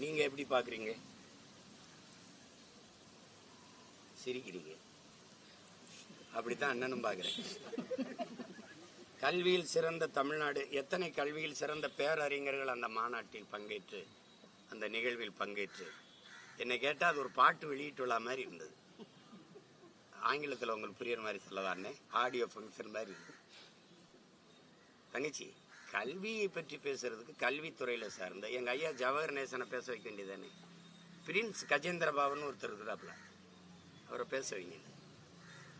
நீங்க எப்படி பாக்குறீங்க? சிரிக்கிறீங்க. அப்படித்தான் அண்ணனும் பாக்குறேன். கல்வியில் சிறந்த தமிழ்நாடு எத்தனை கல்வியில் சிறந்த பேரறிஞர்கள் அந்த மாநாட்டில் பங்கேற்று அந்த நிகழ்வில் பங்கேற்று? என்னை கேட்டா அது ஒரு பாட்டு வெளியிட்டுள்ள மாதிரி இருந்தது. ஆங்கிலத்தில் உங்களுக்கு புரியுற மாதிரி சொல்லலான்னு ஆடியோ ஃபங்க்ஷன் மாதிரி இருந்தது. தங்கச்சி கல்வியை பற்றி பேசுறதுக்கு கல்வித்துறையில சார்ந்த எங்க ஐயா ஜவஹர் நேசனை பேச வைக்க வேண்டியதானே பிரின்ஸ் கஜேந்திர பாபன் ஒருத்தர் இருக்கிறாப்புல. அவரை பேச வைங்க.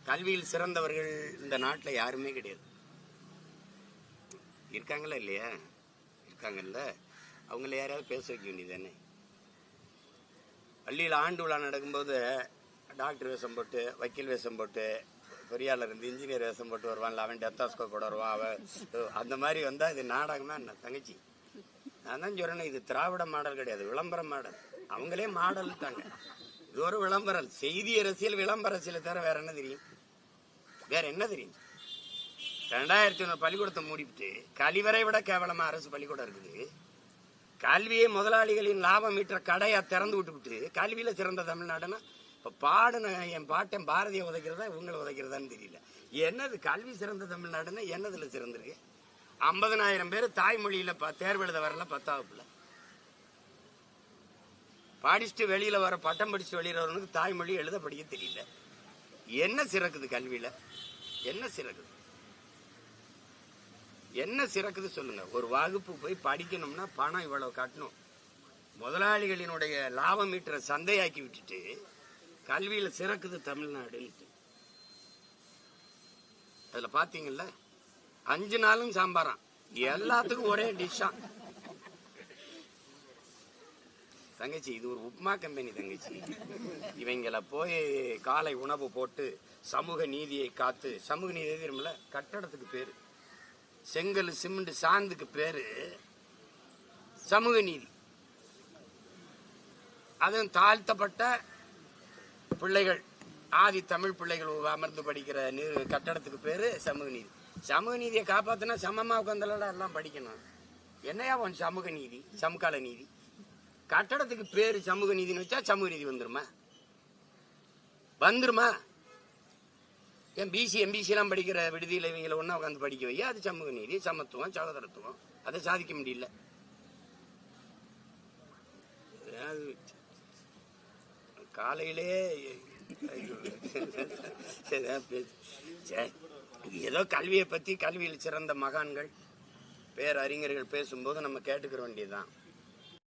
கல்வியில் சிறந்தவர்கள் இந்த நாட்டில் யாருமே கிடையாது. இருக்காங்களா இல்லையா? இருக்காங்கல்ல. அவங்கள யாரையாவது பேச வைக்க வேண்டியதானே பள்ளியில் ஆண்டு விழா நடக்கும்போது டாக்டர் வேஷம் போட்டு வக்கீல் வேஷம் போட்டு பொறியாளர் இருந்து இன்ஜினியர் வேஷம் போட்டு வருவான்ல அவன் டெத்தாஸ்கோப்போட வருவான் அவன் அந்த மாதிரி வந்தா இது நாடகமா என்ன தங்கச்சி? நான் தான் சொல்றேன் இது திராவிட மாடல் கிடையாது விளம்பர மாடல். அவங்களே மாடல் தாங்க இது ஒரு விளம்பரம். செய்தி அரசியல் விளம்பர அரசியலை தவிர வேற என்ன தெரியும்? வேற என்ன தெரியும்? ரெண்டாயிரத்தி ஒன்று பள்ளிக்கூடத்தை மூடிவிட்டு கழிவரை விட கேவலமா அரசு பள்ளிக்கூடம் இருக்குது. கல்வியை முதலாளிகளின் லாபம் ஈட்டுற கடையா திறந்து விட்டுவிட்டு கல்வியில சிறந்த தமிழ்நாடுன்னா பாடின என் பாட்டன் பாரதிய உதைக்கிறதா இவங்களை உதைக்கிறதான்னு தெரியல. என்னது கல்வி சிறந்த தமிழ்நாடுன்னா என்னதில் சிறந்திருக்கு ஐம்பதனாயிரம் பேர் தாய்மொழியில் ப- தேர்வு எழுத வரல பத்தாவதுல படிச்சுட்டு வெளியில் வர பட்டம் படிச்சுட்டு வெளியில் வரவனுக்கு தாய்மொழி எழுத படிக்க தெரியல. என்ன சிறக்குது கல்வியில்? என்ன சிறக்குது? என்ன சிறக்குது சொல்லுங்க. ஒரு வகுப்பு போய் படிக்கணும்னா பணம் இவ்வளவு கட்டணும். முதலாளிகளினுடைய லாபம் ஈட்டுற சந்தையாக்கி விட்டுட்டு கல்வியில சிறக்குது தமிழ்நாடு அதுல பாத்தீங்கல்ல அஞ்சு நாளும் சாம்பாராம். எல்லாத்துக்கும் ஒரே டிஷ்ஷா தங்கச்சி இது ஒரு உப்மா கம்பெனி தங்கச்சி. இவங்கள போய் காலை உணவு போட்டு சமூக நீதியை காத்து சமூக நீதி தெரியுமில்ல? கட்டடத்துக்கு பேரு. செங்கல் சிமெண்ட் சாந்துக்கு பேரு. சமூக நீதி. அதுவும் தாழ்த்தப்பட்ட பிள்ளைகள் ஆதி தமிழ் பிள்ளைகள் அமர்ந்து படிக்கிற நீர் கட்டடத்துக்கு பேரு சமூக நீதி. சமூக நீதியை காப்பாத்தினா சமமா உட்காந்துலடா எல்லாம் படிக்கணும். என்னையா உன் சமூக நீதி சமகால நீதி? கட்டடத்துக்கு பேரு சமூக நீதினு வச்சா சமூக நீதி வந்துருமா? வந்துருமா? ஏன் பிசி எம்பிசி எல்லாம் படிக்கிற விடுதியில் இவங்களை ஒண்ணா உட்காந்து படிக்க வை அது சமூக நீதி சமத்துவம் சகோதரத்துவம். அதை சாதிக்க முடியல. அது காலையிலே ஏதோ கல்வியை பற்றி கல்வியில் சிறந்த மகான்கள் பேரறிஞர்கள் பேசும்போது நம்ம கேட்டுக்கிற வேண்டியதுதான்.